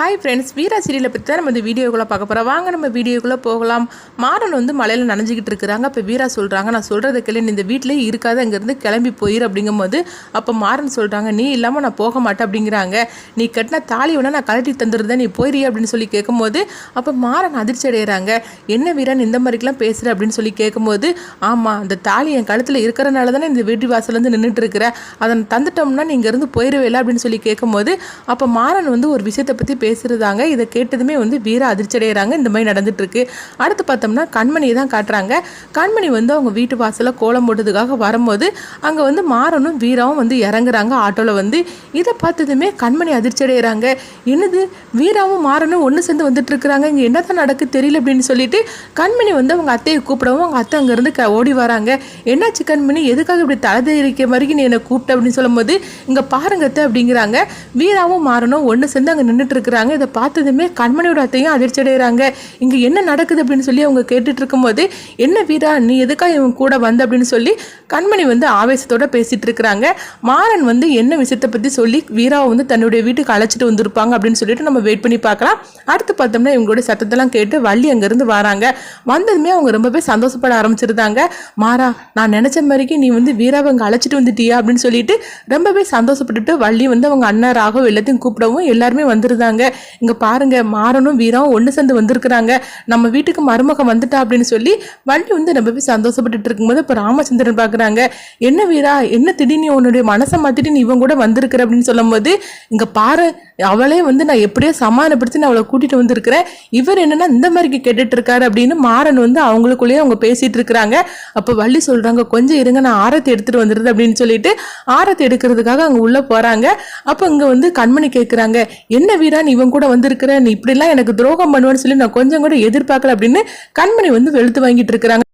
Hi friends வீரா சீரியலை பற்றி தான் நம்ம இந்த வீடியோக்குள்ளே பார்க்க போகிறோம் வாங்க நம்ம வீடியோக்குள்ளே போகலாம். மாறன் வந்து மலையில் நனைஞ்சிக்கிட்டு இருக்கிறாங்க. அப்போ வீரா சொல்கிறாங்க நான் சொல்கிறத கேளு இந்த வீட்டிலே இருக்காது அங்கேருந்து கிளம்பி போயிரு அப்படிங்கும்போது அப்போ மாறன் சொல்கிறாங்க நீ இல்லாமல் நான் போக மாட்டேன் அப்படிங்கிறாங்க. நீ கட்டின தாலி வேணால் நான் கழட்டி தந்துருந்தேன் நீ போயிரு அப்படின்னு சொல்லி கேட்கும்போது அப்போ மாறன் அதிர்ச்சி அடைகிறாங்க என்ன வீரன் இந்த மாதிரிக்கெலாம் பேசுகிற அப்படின்னு சொல்லி கேட்கும்போது ஆமாம் அந்த தாலி என் கழுத்தில் இருக்கிறனால தானே இந்த வீட்டு வாசலேருந்து நின்றுட்டு இருக்கிற. அதை தந்துட்டோம்னா நீ இங்கேருந்து போயிடுவேல அப்படின்னு சொல்லி கேட்கும்போது அப்போ மாறன் வந்து ஒரு விஷயத்தை பற்றி பேசுகிறதாங்க இதை கேட்டதுமே வந்து வீரா அதிர்ச்சி அடைகிறாங்க இந்த மாதிரி நடந்துட்டுருக்கு. அடுத்து பார்த்தோம்னா கண்மணியை தான் காட்டுறாங்க. கண்மணி வந்து அவங்க வீட்டு வாசலில் கோலம் போட்டதுக்காக வரும்போது அங்கே வந்து மாறனும் வீராவும் வந்து இறங்குறாங்க ஆட்டோவில் வந்து. இதை பார்த்ததுமே கண்மணி அதிர்ச்சி அடைகிறாங்க என்னது? வீராவும் மாறனும் ஒன்று சேர்ந்து வந்துட்டுருக்குறாங்க. இங்கே இங்கே என்னதான் நடக்கு தெரியல அப்படின்னு சொல்லிட்டு கண்மணி வந்து அவங்க அத்தையை கூப்பிடவும் அவங்க அத்தை அங்கேருந்து க ஓடி வராங்க. என்னாச்சு கண்மணி? எதுக்காக இப்படி தலைதறிக்க மாதிரி நீ என்னை கூப்பிட்ட? அப்படின்னு சொல்லும்போது இங்கே பாருங்க அத்தை அப்படிங்கிறாங்க. வீராவும் மாறனும் ஒன்று சேர்ந்து அங்கே நின்றுட்டு இருக்கிறாங்க இதை பார்த்ததுமே கண்மணியோட அத்தையும் அதிர்ச்சி அடைகிறாங்க. இங்கே என்ன நடக்குது அப்படின்னு சொல்லி அவங்க கேட்டுட்டு இருக்கும்போது என்ன வீரா நீ எதுக்காக இவன் கூட வந்த? அப்படின்னு சொல்லி கண்மணி வந்து ஆவேசத்தோட பேசிட்டு இருக்கிறாங்க. மாறன் வந்து என்ன விஷயத்தை பற்றி சொல்லி வீராவை வந்து தன்னுடைய வீட்டுக்கு அழைச்சிட்டு வந்திருப்பாங்க அப்படின்னு சொல்லிட்டு நம்ம வெயிட் பண்ணி பார்க்கலாம். அடுத்து பார்த்தோம்னா இவங்களோட சத்தத்தெல்லாம் கேட்டு வள்ளி அங்கேருந்து வராங்க. வந்ததுமே அவங்க ரொம்பவே சந்தோஷப்பட ஆரம்பிச்சிருந்தாங்க. மாறா நான் நினச்ச மாதிரிக்கு நீ வந்து வீராவை அங்கே அழைச்சிட்டு வந்துட்டியா? அப்படின்னு சொல்லிட்டு ரொம்பவே சந்தோஷப்பட்டுட்டு வள்ளி வந்து அவங்க அண்ணன் ராகவ் எல்லாத்தையும் கூப்பிடவும் எல்லாருமே வந்திருந்தாங்க. இங்கே பாருங்க மாறனும் வீராவும் ஒன்று சேர்ந்து வந்திருக்கிறாங்க. நம்ம வீட்டுக்கு மருமகம் வந்துட்டா அப்படின்னு சொல்லி வள்ளி வந்து ரொம்பவே சந்தோஷப்பட்டுட்டு இருக்கும்போது இப்போ ராமச்சந்திரன் பார்க்குறாங்க என்ன வீரா என்ன திடீர்னு உன்னுடைய மனசை மாற்றிட்டு நீ இவன் கூட வந்திருக்கிற? அப்படின்னு சொல்லும்போது இங்கே பாரு அவளே வந்து நான் எப்படியோ சமாதானப்படுத்தி நான் அவளை கூட்டிட்டு வந்திருக்கிறேன். இவர் என்னன்னா இந்த மாதிரி கேட்டுட்டு இருக்காரு அப்படின்னு மாறன் வந்து அவங்களுக்குள்ளேயே அவங்க பேசிட்டு இருக்கிறாங்க. அப்போ வள்ளி சொல்றாங்க கொஞ்சம் இருங்க நான் ஆரத்தி எடுத்துட்டு வந்துடுறது அப்படின்னு சொல்லிட்டு ஆரத்தி எடுக்கிறதுக்காக அங்கே உள்ள போறாங்க. அப்போ இங்க வந்து கண்மணி கேட்குறாங்க என்ன வீரா நீ இவன் கூட வந்திருக்கிற? நீ இப்படிலாம் எனக்கு துரோகம் பண்ணுவேன்னு சொல்லி நான் கொஞ்சம் கூட எதிர்பார்க்கல அப்படின்னு கண்மணி வந்து வெளுத்து வாங்கிட்டு இருக்கிறாங்க.